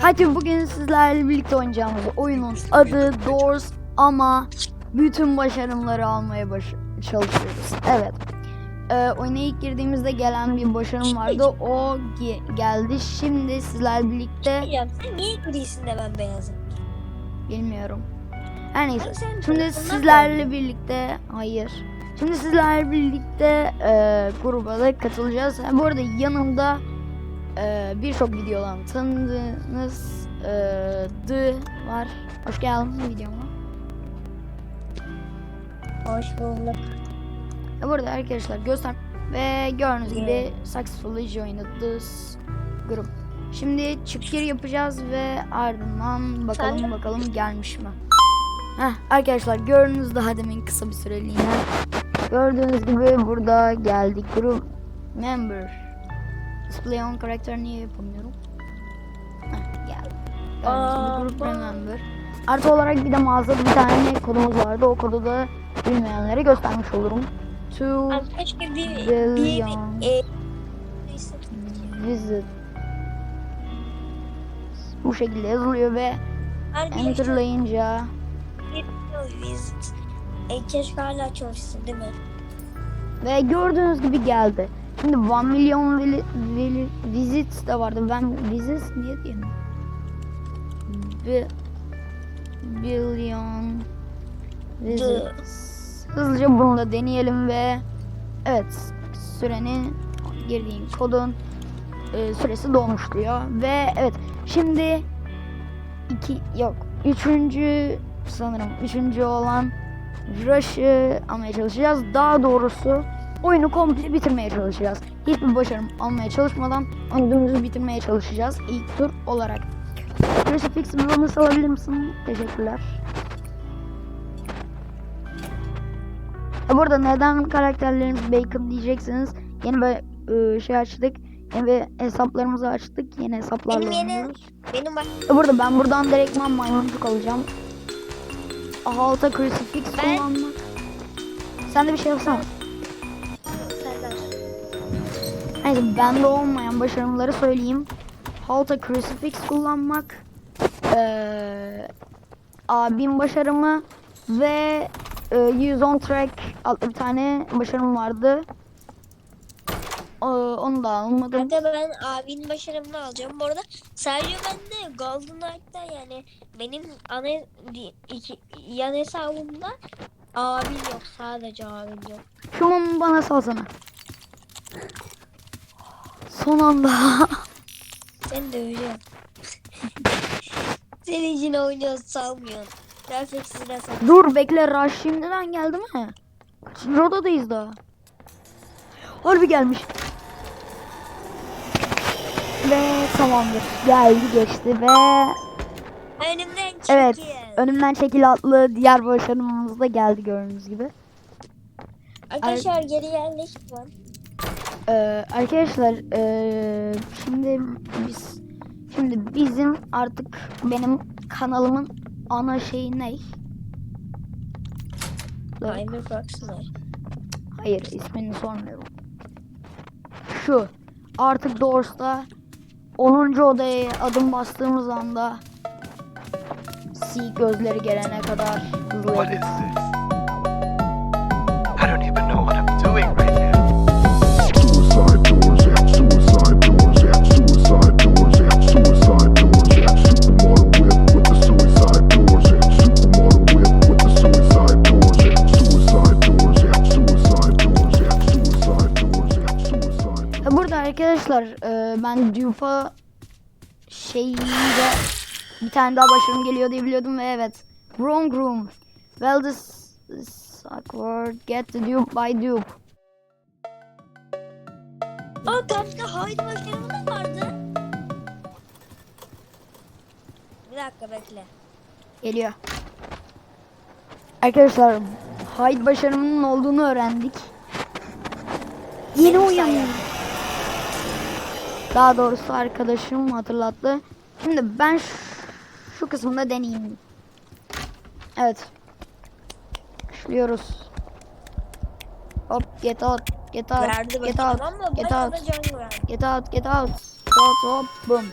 Hadi bugün sizlerle birlikte oynayacağımız oyunun adı Doors ama bütün başarımları almaya baş çalışıyoruz. Evet. Ee, oyuna ilk girdiğimizde gelen bir başarım vardı. O ge- geldi. Şimdi sizlerle birlikte Ya sen niye grisin de ben beyazım? bilmiyorum. Her neyse. Şimdi sizlerle birlikte hayır. Şimdi sizlerle birlikte e, gruba da katılacağız. Ha, Bu arada yanımda e, birçok videodan tanıdığınız e, The var. Hoş geldin videoma. Hoş bulduk. E, bu arada arkadaşlar göster ve gördüğünüz gibi successfully joined this grup. Şimdi çık gir yapacağız ve ardından bakalım Sen- bakalım gelmiş mi? Heh, arkadaşlar gördüğünüz daha demin kısa bir süreliğine. Gördüğünüz gibi burada geldik grup member. Display on karakter niye yapamıyorum? Heh, gibi Aa, grup member. Artı olarak bir de mağazada bir tane kodumuz vardı. O kodu da bilmeyenlere göstermiş olurum. To keşke bir bir e, visit. Bu şekilde yazılıyor ve enterlayınca visit. E, keşke hala çalışsın değil mi? ve gördüğünüz gibi geldi. Şimdi 1 milyon vili, vili, visits de vardı. Ben visits niye diyeyim? Bi, billion visits. Hızlıca bunu da deneyelim ve evet sürenin girdiğin kodun e, süresi dolmuş diyor ve evet şimdi iki yok üçüncü sanırım üçüncü olan Rush'ı almaya çalışacağız. Daha doğrusu oyunu komple bitirmeye çalışacağız. Hiçbir başarım almaya çalışmadan dümdüz bitirmeye çalışacağız ilk tur olarak. Crucifix bonus alabilir misin? Teşekkürler. E burada neden karakterlerimiz Bacon diyeceksiniz. Yeni bir e, şey açtık. Yeni bir hesaplarımızı açtık. Yeni hesaplarla Benim yeni benim bak E burada ben buradan direktman maymuncuk alacağım. Halta crucifix Ben- kullanmak. Sen de bir şey yapsana. Neyse bende olmayan başarımları söyleyeyim. Halta crucifix kullanmak. Ee, abim başarımı ve e, 110 track adlı bir tane başarım vardı. Ee, onu da almadım. Hatta ben abinin başarımını alacağım. Bu arada sadece bende Golden Knight'ta yani benim ana iki, yan hesabımda abim yok. Sadece abim yok. Şu mumu bana salsana. Son anda. Seni döveceğim. Senin için oynuyoruz salmıyorsun. Refleksine sal. Dur bekle Rush şimdiden geldi mi? Kaçıncı odadayız daha? Harbi gelmiş. Ve tamamdır. Geldi geçti ve Önümden çekil. evet önümden çekil adlı diğer başarımımız da geldi gördüğünüz gibi. Arkadaşlar geri yerleşik var. Ee, arkadaşlar ee, şimdi biz şimdi bizim artık benim kanalımın ana şeyi ne? Timer Proxy'ler. Hayır ismini sormuyorum. Şu artık Doors'ta 10. odaya adım bastığımız anda C gözleri gelene kadar is Dupe'a şeyinde bir tane daha başarım geliyor diye biliyordum ve evet. Wrong room. Well this is awkward. Get the dupe by dupe. Aa kanka haydi başarımı da vardı. Bir dakika bekle. Geliyor. Arkadaşlar Hyde başarımının olduğunu öğrendik. Yeni uyanıyorum. Daha doğrusu arkadaşım hatırlattı. Şimdi ben şu, şu kısımda deneyeyim. Evet. Başlıyoruz. Hop get out. Get out. Verdi Get out. Get out. Get out. Get out. Get out. Hop boom.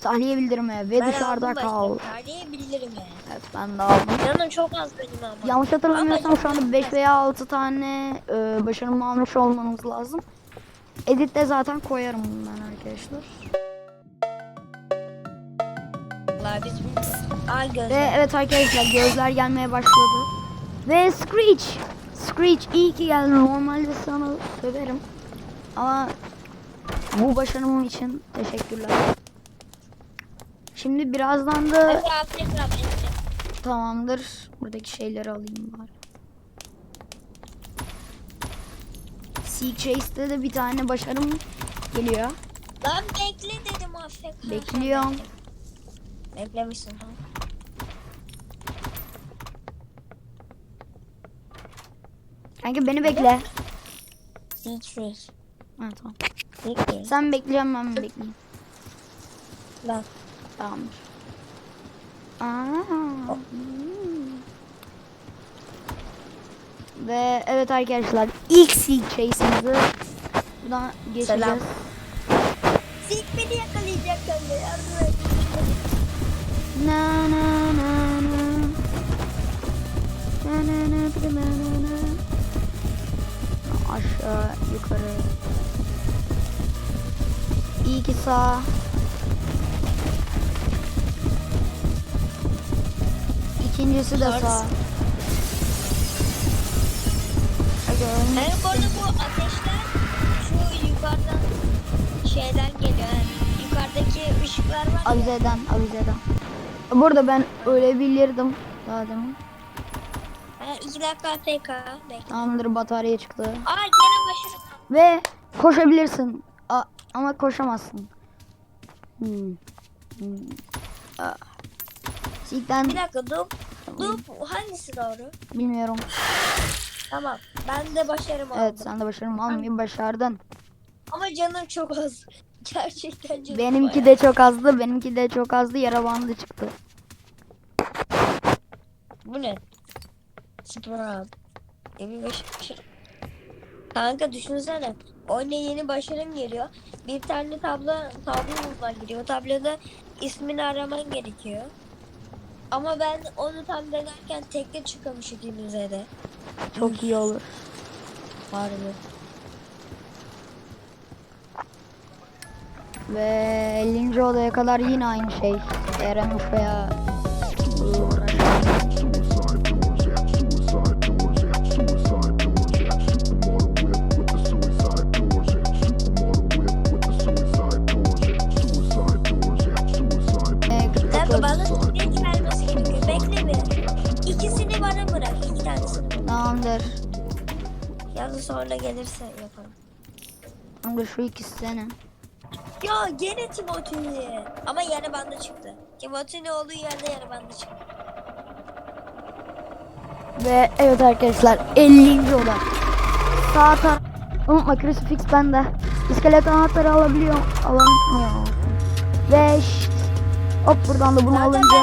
Tahliye bildirme ve Ben dışarıda kal. bilirim yani. Evet ben de aldım. Canım çok az benim ama. Yanlış hatırlamıyorsam şu anda 5 veya 6 tane e, başarımı almış olmanız lazım. Editte zaten koyarım ben arkadaşlar. Ay Ve gözler. evet arkadaşlar gözler gelmeye başladı. Ve Screech. Screech iyi ki geldin. Normalde sana söverim. Ama bu başarımım için teşekkürler. Şimdi birazdan da tamamdır. Buradaki şeyleri alayım bari. Sea Chase'de de bir tane başarım geliyor. Lan bekle dedim Afrika. Bekliyorum. Beklemişsin tamam. Kanka beni bekle. Sik sik. Ha, tamam. Sik. Sen bekleyeceğim ben bekleyeyim. Lan. Tamamdır. Aa. hmm. Ve evet arkadaşlar ilk Sea Chase'imizi buradan geçeceğiz. Selam. Sik beni yakalayacak kanka yardım et. Na na na na. Na na na na na na na. Aşağı yukarı. İyi ki sağ. İkincisi de Sağ. Hadi önce- Yani bu arada bu ateşler şu yukarıdan şeyden geliyor. Yani yukarıdaki ışıklar var ya. Avizeden, avizeden. Burada ben öyle bilirdim daha demin. Ha, iki dakika AFK. Bekle. Tamamdır batarya çıktı. Aa gene başarı. Ve koşabilirsin. A- ama koşamazsın. Hmm. Hmm. Aa. Sikten Bir dakika dur. Dur hangisi doğru? bilmiyorum. Tamam. Ben de başarım aldım. Evet sen de başarım almayı başardın. Ama canım çok az. Gerçekten canım Benimki de çok azdı. Benimki de çok azdı. Yara bandı çıktı. Bu ne? Sprout. Emin başarım. Kanka düşünsene. Oyuna yeni başarım geliyor. Bir tane tablo tablo bulman giriyor. O tabloda ismini araman gerekiyor. Ama ben onu tam denerken tekte çıkıyormuş ikimize de. Çok iyi olur. Harbi. Ve 50. odaya kadar yine aynı şey. Eremiş veya sonra gelirse yaparım. Tamamdır şu ikisi senin. Ya gene Timothy. Ama yarı bandı çıktı. Timothy'nin olduğu yerde yarı bandı çıktı. Ve evet arkadaşlar 50. oda. Sağ taraf. Unutma crucifix bende. İskelet anahtarı alabiliyor. Alamıyor. Ve şşt. Hop buradan da bunu Zaten alınca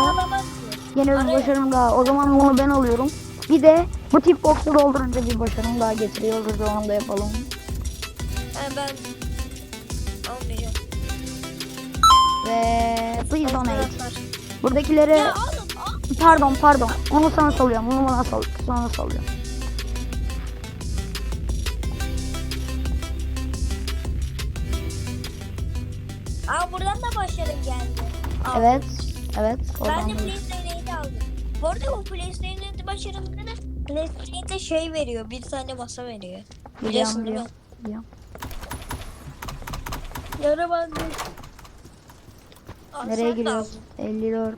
yeni bir başarım daha. O zaman bunu ben alıyorum. Bir de bu tip box'u doldurunca bir başarım daha getiriyoruz. Onu da yapalım. Ha, ben almayacağım. Ve please donate. Buradakileri Ya oğlum pardon pardon. Onu sana salıyorum. Onu bana sal sana salıyorum. Aa buradan da başarım geldi. Evet. Evet. Ben de PlayStation'ı aldım. Bu arada bu PlayStation'ın başarımda da PlayStation'da şey veriyor. Bir tane masa veriyor. Biliyorsun değil mi? biliyorum. Yarı bandı. Nereye giriyoruz? aldın. 54.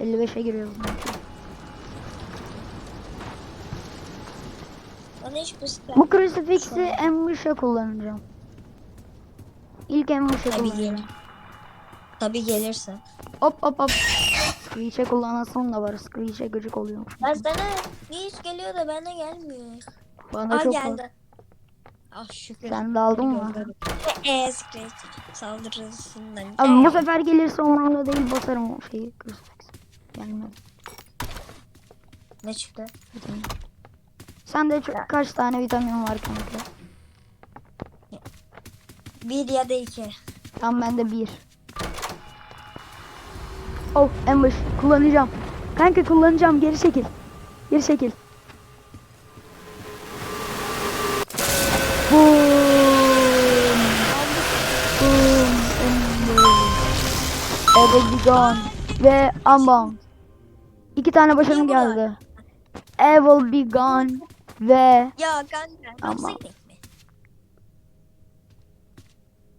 55'e giriyoruz. Bana hiç müzik Bu crucifix'i Ambush'a kullanacağım. İlk Tabii kullanacağım. Tabii gelirse. Hop hop hop. Screech'e kullanasım da var. Screech'e gıcık oluyormuş. Ben sana iş geliyor da bana gelmiyor. Bana Aa çok geldi. Ah şükür. Sen de aldın mı? Eee Scratch saldırısından. Abi bu sefer gelirse umurumda değil basarım o şeyi. Crucifix. Gelmedi. Ne çıktı? Vitamin. Sende çok, kaç tane vitamin var kanka? Bir ya da iki. Tam bende bir. Oh ambush kullanacağım. Kanka kullanacağım geri çekil. Geri çekil. Boom. Boom. Ambush. Eve be gone. Ve unbound. İki tane başarım geldi. Evil be gone ve Ya kanka. Ama- Ama. mi?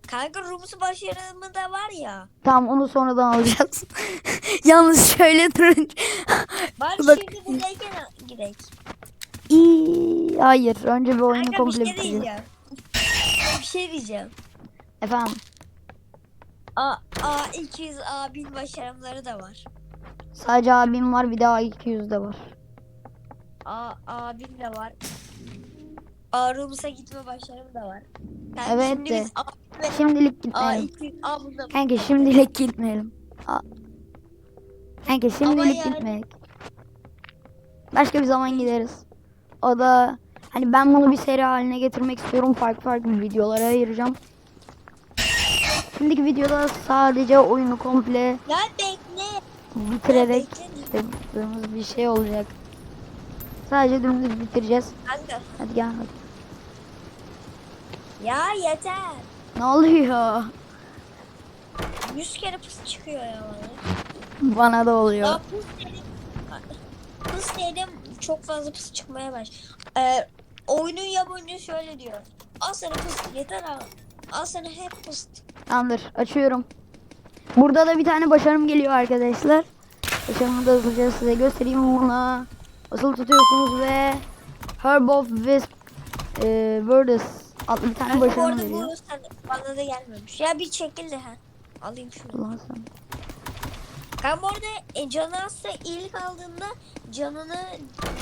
Kanka Rums'u başarımı da var ya. Tamam onu sonradan alacağız. Yalnız şöyle durun. Bari Bak- şimdi buradayken gidelim. İyi, hayır. Önce bir oyunu Kanka bir komple şey bitireceğiz. diyeceğim. bir şey diyeceğim. Efendim. A, A200 A1000 başarımları da var. Sadece abim var bir de A200 de var. A, A1000 de var. A Rums'a gitme başarım da var. Yani Evet şimdi de. biz A1000 ve Şimdilik gitmeyelim. A200 A bunda Kanka şimdilik gitmeyelim. A- Kanka şimdilik yani- gitmeyelim. Başka bir zaman gideriz. O da hani ben bunu bir seri haline getirmek istiyorum. Farklı farklı videolara ayıracağım. Şimdiki videoda sadece oyunu komple Ya bekle. bitirerek yaptığımız bir şey olacak. Sadece dümdüz bitireceğiz. Kanka. Hadi gel hadi. Ya yeter. Ne oluyor? 100 kere pıs çıkıyor ya bana. Bana da oluyor. Pıs dedim. Pıs dedim çok fazla pıs çıkmaya baş. Ee, oyunun yapımcısı şöyle diyor. Al sana pıs yeter abi. Al sana hep pıs. Tamamdır açıyorum. Burada da bir tane başarım geliyor arkadaşlar. Başarımı da hızlıca size göstereyim buna. Asıl tutuyorsunuz ve Herb of Wisp e, Words adlı bir tane başarım bu sen, bana da gelmemiş. Ya bir çekil de ha. Alayım şunu. Sen. Ben bu arada e, canı hasta ilk aldığında canını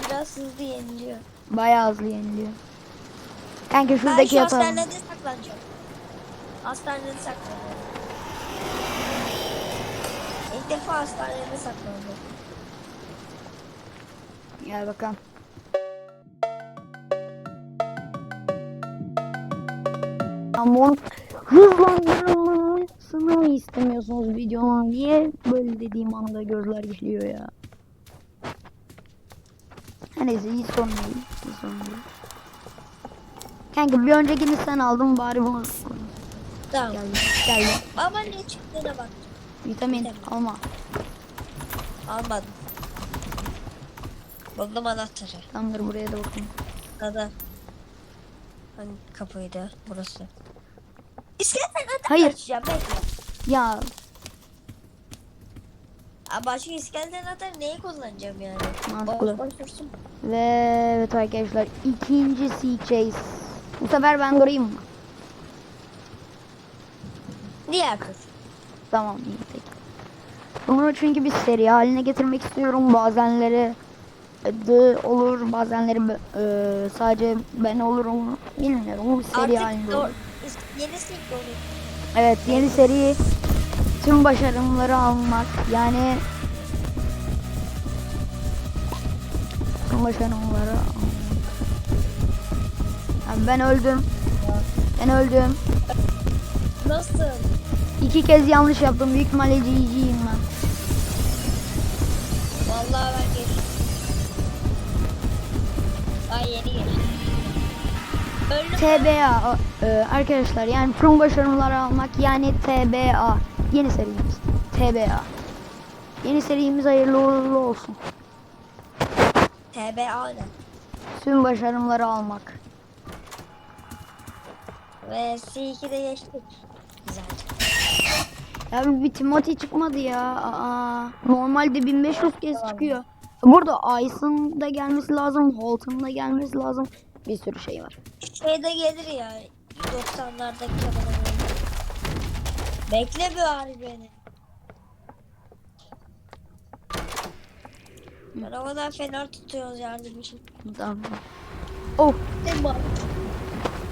biraz hızlı yeniliyor. Bayağı hızlı yeniliyor. Kanka Ben şuradaki şu yatalım. hastanede saklanacağım. Hastanede saklanacağım. İlk defa hastanede saklandım. Gel bakalım. Ama hızlandırılmasını mı istemiyorsunuz videonun? Niye böyle dediğim anda gözler geliyor ya? Her neyse hiç sorun değil. Hiç sorun değil. Kanka bir öncekini sen aldın bari bunu Tamam. geldi. Geldi. Ama ne çıktığına bak. Vitamin Vitamin. alma. Almadım. Buldum anahtarı. Tamamdır buraya da bakın. Kada. Hangi kapıydı? Burası. Hayır. Bekle. Ya Aa, başka iskeletten anahtarı neye kullanacağım yani? Mantıklı. Boş boş dursun. ve evet arkadaşlar ikinci Sea Chase. Bu sefer ben göreyim? Diğer kız. Tamam iyi peki. Bunu çünkü bir seri haline getirmek istiyorum. Bazenleri The olur, bazenleri e, sadece ben olurum. Bilmiyorum. Bu seri Artık halinde do- olur. yeni silk oluyor. Evet yeni seri tüm başarımları almak. Yani tüm başarımları almak. Yani ben öldüm. Ben öldüm. Nasıl? İki kez yanlış yaptım. Büyük ihtimalle GG'yim ben. Vallahi ben geçtim. Daha yeni geçtim. TBA e, arkadaşlar yani tüm başarımları almak yani TBA. Yeni serimiz. TBA. Yeni serimiz hayırlı uğurlu olsun. TBA ne? Tüm başarımları almak. Ve C2'de geçtik. Güzel. Ya bir Timothy çıkmadı ya. Aa, normalde 1500 kez çıkıyor. Burada Ice'ın da gelmesi lazım. Holt'un da gelmesi lazım. Bir sürü şey var. Şeyde gelir ya. 90'lardaki kadar. Bekle bir harbi beni. Kadar fener tutuyoruz yardım için. Tamam. Oh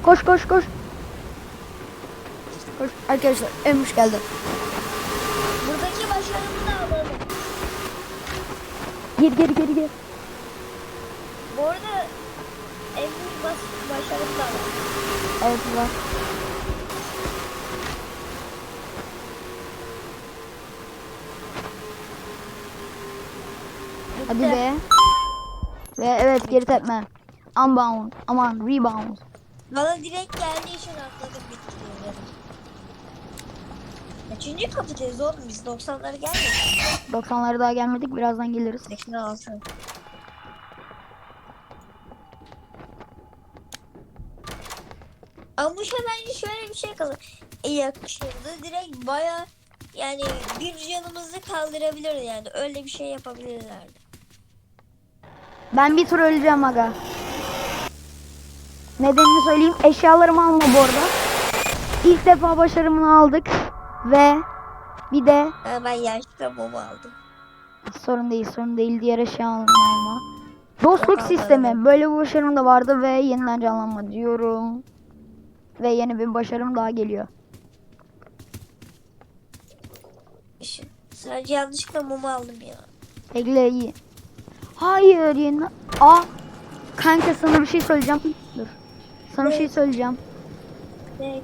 koş koş koş. Koş arkadaşlar Emuş geldi. Buradaki başarımı da alalım. Gir gir gir gir. Bu arada en büyük bas başarım da var. Evet var. Hadi be. Ve evet geri tepme. Unbound. Aman rebound. Bana direkt geldiği için atladım bitti. Kaçıncı kapıdayız oğlum biz 90'lara gelmedik. 90'lara daha gelmedik. Birazdan geliriz. 86. Ama bu şey bence şöyle bir şey kalır. E, yakışırdı. Direkt baya yani bir canımızı kaldırabilir yani. Öyle bir şey yapabilirlerdi. Ben bir tur öleceğim aga. Nedenini söyleyeyim. Eşyalarımı alma bu arada. İlk defa başarımını aldık. Ve bir de ben yaşlı mumu aldım. sorun değil sorun değil diğer eşyalarımı alma. Dostluk sistemi. Böyle bir başarım da vardı ve yeniden canlanma diyorum. Ve yeni bir başarım daha geliyor. Sadece yanlışlıkla mumu aldım ya. Bekle iyi. Hayır yeni. Aa. Kanka sana bir şey söyleyeceğim. Dur. Sana bir şey söyleyeceğim. Ne?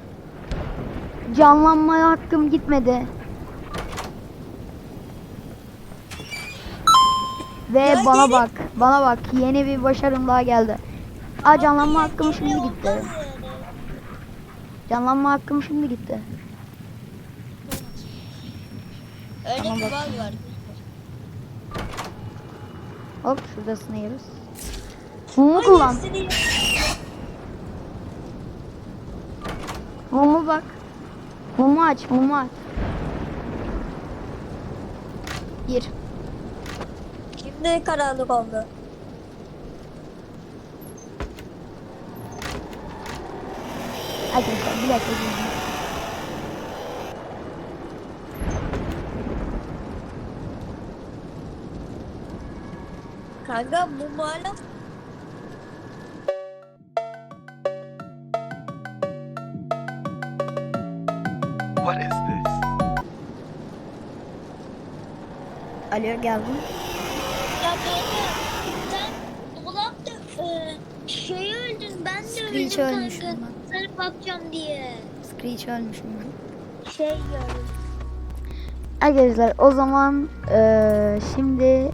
Canlanmaya hakkım gitmedi. Ve Ya bana geri- bak, bana bak. Yeni bir başarım daha geldi. Aa canlanma hakkım şimdi gitti. Canlanma hakkım şimdi gitti. Öyle Tamam, bir bug var. Hop şuradasını yeriz. Mumu kullan. Mumu bak. Mumu aç, mumu aç. Gir. Şimdi karanlık oldu. Arkadaşlar bir dakika. Kanka bu hala What is this? Alo geldim. Ya kanka sen dolapta e, şey öldün ben de öldüm kanka. bundan. Sana bakacağım diye. Screech ölmüş mü? Şey gördüm. Arkadaşlar o zaman eee, şimdi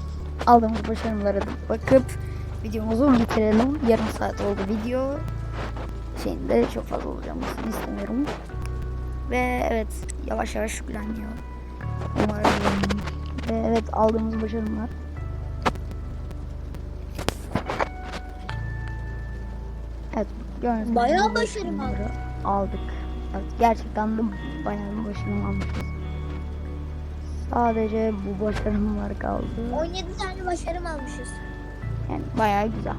aldığımız başarımlara bakıp videomuzu bitirelim. Yarım saat oldu video. Şeyinde çok fazla olacağını istemiyorum. Ve evet yavaş yavaş yükleniyor. Umarım. Ve evet aldığımız başarımlar. Gibi Bayağı başarım aldık. Evet, gerçekten de bayağı başarım almışız. Sadece bu başarımlar kaldı. 17 tane başarım almışız. Yani bayağı güzel.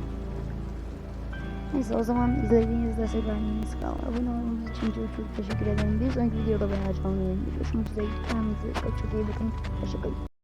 Neyse o zaman izlediğinizde severdiğiniz kanala abone olduğunuz için çok teşekkür ederim. Bir sonraki videoda bayağı canlı yayın görüşmek üzere. Kendinize çok iyi bakın. Hoşçakalın.